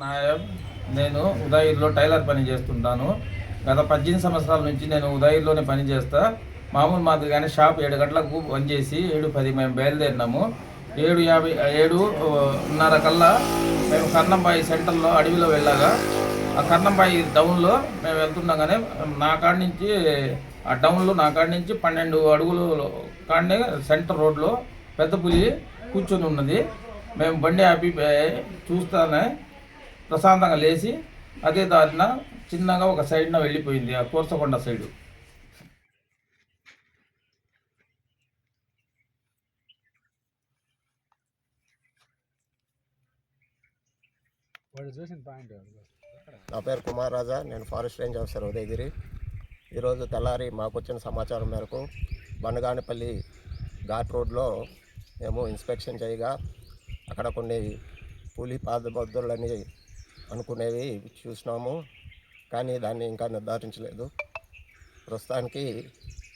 నాయబ్ నేను ఉదయగిరిలో టైలర్ పని చేస్తుంటాను. గత పద్దెనిమిది సంవత్సరాల నుంచి నేను ఉదయగిరిలోనే పని చేస్తా. మామూలు మాదిరిగానే షాప్ ఏడు గంటలకు బంద్ చేసి ఏడు పది మేము బయలుదేరినాము. ఏడు యాభై ఏడు ఉన్నర కల్లా మేము కర్ణంబాయి సెంటర్లో అడవిలో వెళ్ళాగా. ఆ కర్ణంబాయి డౌన్లో మేము వెళ్తుండగానే నా కాడి నుంచి ఆ డౌన్లో నా కాడి నుంచి పన్నెండు అడుగులు కాడనే సెంటర్ రోడ్లో పెద్ద పులి కూర్చొని ఉన్నది. మేము బండి ఆపి చూస్తానే ప్రశాంతంగా లేచి అదే దారిన చిన్నగా ఒక సైడ్న వెళ్ళిపోయింది ఆ కోర్సకొండ సైడు. నా పేరు కుమార్ రాజా నేను ఫారెస్ట్ రేంజ్ ఆఫీసర్ ఉదయగిరి. ఈరోజు తెల్లారి మాకు వచ్చిన సమాచారం మేరకు బండగానిపల్లి ఘాట్ రోడ్లో మేము ఇన్స్పెక్షన్ చేయగా అక్కడ కొన్ని కూలీ పాదబద్దులని అనుకునేవి చూసినాము కానీ దాన్ని ఇంకా నిర్ధారించలేదు. ప్రస్తుతానికి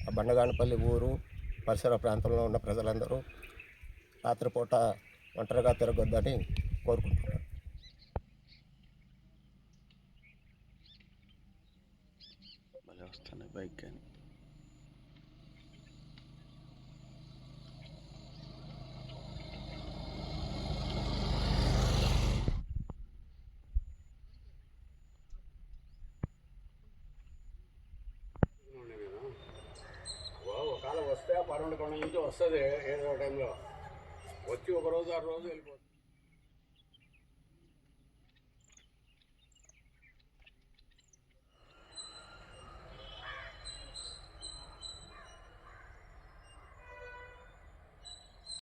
ఆ బండగానపల్లి ఊరు పరిసర ప్రాంతంలో ఉన్న ప్రజలందరూ రాత్రిపూట ఒంటరిగా తిరగొద్దని కోరుకుంటున్నారు. బైక్ కానీ. వస్తే పన్నెండు కొండ నుంచి వస్తుంది ఏదో టైంలో వచ్చి ఒక రోజు ఆ రోజు వెళ్ళిపోతుంది.